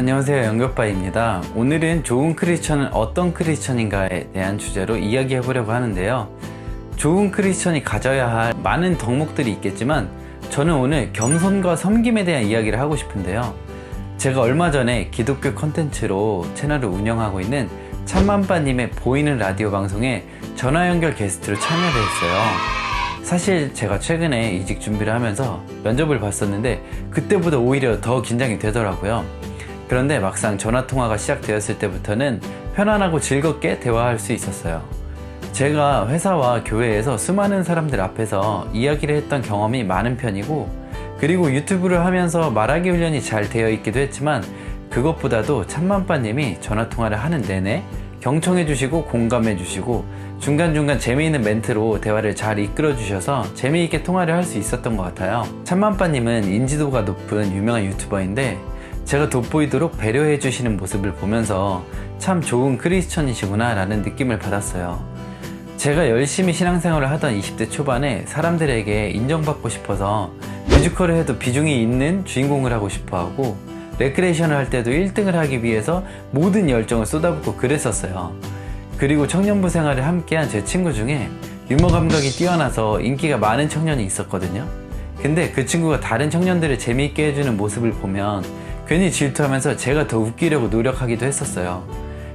안녕하세요. 영교빠입니다. 오늘은 좋은 크리스천은 어떤 크리스천인가에 대한 주제로 이야기해 보려고 하는데요. 좋은 크리스천이 가져야 할 많은 덕목들이 있겠지만 저는 오늘 겸손과 섬김에 대한 이야기를 하고 싶은데요. 제가 얼마 전에 기독교 컨텐츠로 채널을 운영하고 있는 참만빠님의 보이는 라디오 방송에 전화 연결 게스트로 참여를 했어요. 사실 제가 최근에 이직 준비를 하면서 면접을 봤었는데 그때보다 오히려 더 긴장이 되더라고요. 그런데 막상 전화 통화가 시작되었을 때부터는 편안하고 즐겁게 대화할 수 있었어요. 제가 회사와 교회에서 수많은 사람들 앞에서 이야기를 했던 경험이 많은 편이고 그리고 유튜브를 하면서 말하기 훈련이 잘 되어 있기도 했지만 그것보다도 참만빠님이 전화 통화를 하는 내내 경청해 주시고 공감해 주시고 중간중간 재미있는 멘트로 대화를 잘 이끌어 주셔서 재미있게 통화를 할 수 있었던 것 같아요. 참만빠님은 인지도가 높은 유명한 유튜버인데 제가 돋보이도록 배려해 주시는 모습을 보면서 참 좋은 크리스천이시구나 라는 느낌을 받았어요. 제가 열심히 신앙생활을 하던 20대 초반에 사람들에게 인정받고 싶어서 뮤지컬을 해도 비중이 있는 주인공을 하고 싶어 하고 레크레이션을 할 때도 1등을 하기 위해서 모든 열정을 쏟아붓고 그랬었어요. 그리고 청년부 생활을 함께한 제 친구 중에 유머 감각이 뛰어나서 인기가 많은 청년이 있었거든요. 근데 그 친구가 다른 청년들을 재미있게 해주는 모습을 보면 괜히 질투하면서 제가 더 웃기려고 노력하기도 했었어요.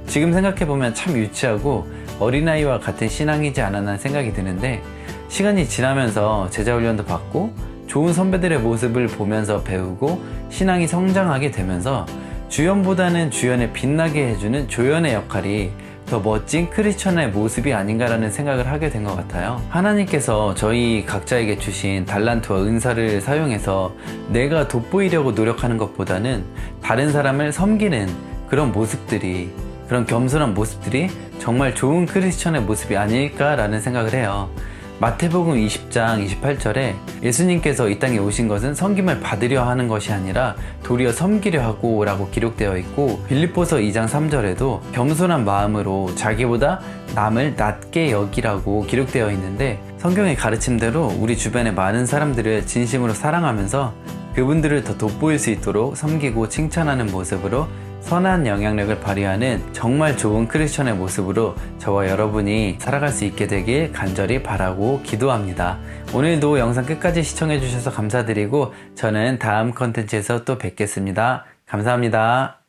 지금 생각해보면 참 유치하고 어린아이와 같은 신앙이지 않았나 생각이 드는데 시간이 지나면서 제자훈련도 받고 좋은 선배들의 모습을 보면서 배우고 신앙이 성장하게 되면서 주연보다는 주연에 빛나게 해주는 조연의 역할이 더 멋진 크리스천의 모습이 아닌가라는 생각을 하게 된 것 같아요. 하나님께서 저희 각자에게 주신 달란트와 은사를 사용해서 내가 돋보이려고 노력하는 것보다는 다른 사람을 섬기는 그런 모습들이 그런 겸손한 모습들이 정말 좋은 크리스천의 모습이 아닐까라는 생각을 해요. 마태복음 20장 28절에 예수님께서 이 땅에 오신 것은 섬김을 받으려 하는 것이 아니라 도리어 섬기려 하고 라고 기록되어 있고 빌립보서 2장 3절에도 겸손한 마음으로 자기보다 남을 낮게 여기라고 기록되어 있는데 성경의 가르침대로 우리 주변의 많은 사람들을 진심으로 사랑하면서 그분들을 더 돋보일 수 있도록 섬기고 칭찬하는 모습으로 선한 영향력을 발휘하는 정말 좋은 크리스천의 모습으로 저와 여러분이 살아갈 수 있게 되길 간절히 바라고 기도합니다. 오늘도 영상 끝까지 시청해 주셔서 감사드리고 저는 다음 컨텐츠에서 또 뵙겠습니다. 감사합니다.